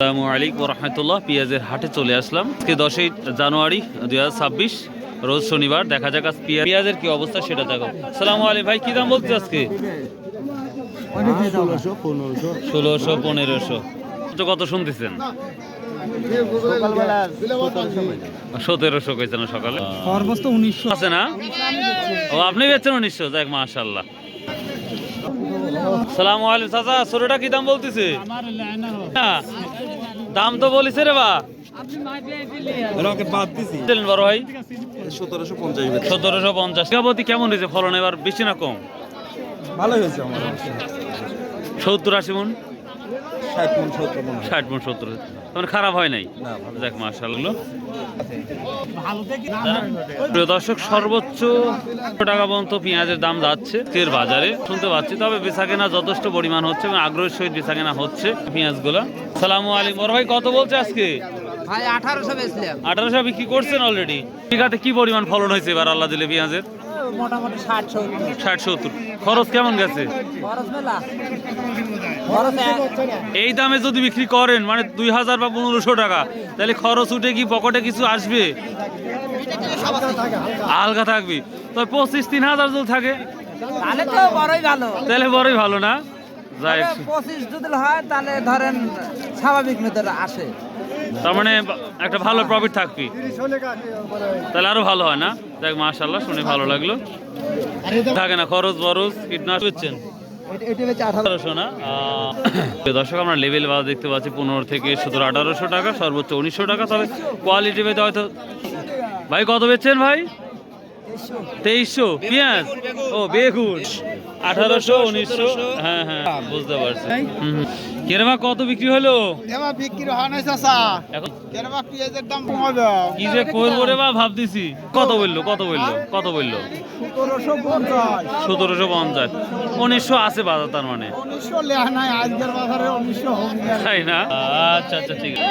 আসসালামু আলাইকুম রহমতুল্লাহ। পেঁয়াজের হাটে চলে আসলাম। আজকে দশই জানুয়ারি দুই রোজ শনিবার। দেখা যাক আজ পেঁয়াজের কি অবস্থা সেটা দেখো। সালামু আলাইকুম ভাই কি দাম বলছে আজকে? ষোলোশো পনেরোশো। কত শুনতেছেন? সতেরোশো কইছে না সকালে? আছে না? ও আপনি বেচছেন উনিশশো দেখ মাশাল্লাহ সালামু আলাইকুম চাচা ছোটটা কি দাম বলতেছে? দাম তো বলিছে রে বা। বাদ দিছি। দিলেন বড় ভাই? সতেরোশো পঞ্চাশ সতেরোশো পঞ্চাশ। কেমন হয়েছে ফলন এবার বেশি না কম? ভালো হয়েছে আমার সত্তর আশি মন? ষাট মন সত্তর মন ষাট মন খারাপ হয় নাই? না ভালো দেখ মার্শাল্লাহ প্রিয় দর্শক সর্বোচ্চ টাকা পর্যন্ত পেঁয়াজের দাম যাচ্ছে এর বাজারে। শুনতে পাচ্ছি তবে বেচা কেনা যথেষ্ট পরিমাণ হচ্ছে এবং আগ্রহের সহিত বেচা কেনা হচ্ছে পেঁয়াজগুলো। সালামু আলাইকুম বড় ভাই কত বলছে আজকে? ভাই আঠারোশো বেচলাম। আঠারোশো বিক্রি করছেন অলরেডি বিঘাতে কি পরিমাণ ফলন হয়েছে এবার আল্লাহ দিলে পেঁয়াজের? মোটামুটি ষাট সত্তর। ষাট সত্তর। খরচ কেমন গেছে? এই দামে যদি বিক্রি করেন মানে দুই হাজার বা পনেরোশো টাকা তাহলে খরচ উঠে কি পকেটে কিছু আসবে? হালকা থাকবে। তো পঁচিশ তিন হাজার যদি থাকে তাহলে তো বড়ই ভালো। তাহলে বড়ই ভালো না? যাই পঁচিশ যদি হয় তাহলে ধরেন স্বাভাবিক মেয়েদের আসে। তার মানে একটা ভালো প্রফিট থাকবি তাহলে আরও ভালো হয় না? দেখ মাশাল্লাহ শুনে ভালো লাগল। থাকে না, খরচ বরচ, কীটনাশক হচ্ছেন দর্শক, আমরা লেভেল বাদ দেখতে পাচ্ছি পনেরো থেকে সতেরো, আঠারোশো টাকা, সর্বোচ্চ উনিশশো টাকা। তবে কোয়ালিটি পেতে হয়তো ভাই, কত বেচছেন ভাই? তেইশশো পেঁয়াজ? ও বেগুন। আঠারোশো উনিশশো। হ্যাঁ হ্যাঁ বুঝতে পারছি। কেরমা কত বিক্রি হলো? এবার বিক্রি হয় না এখন? কেনবা পেঁয়াজের দাম কমাবে। কি যে করব রে বা ভাবতেছি। কত বলল কত বলল কত বলল? সতেরোশো পঞ্চাশ। উনিশশো আছে বাজার তার মানে? তাই না? আচ্ছা আচ্ছা ঠিক আছে।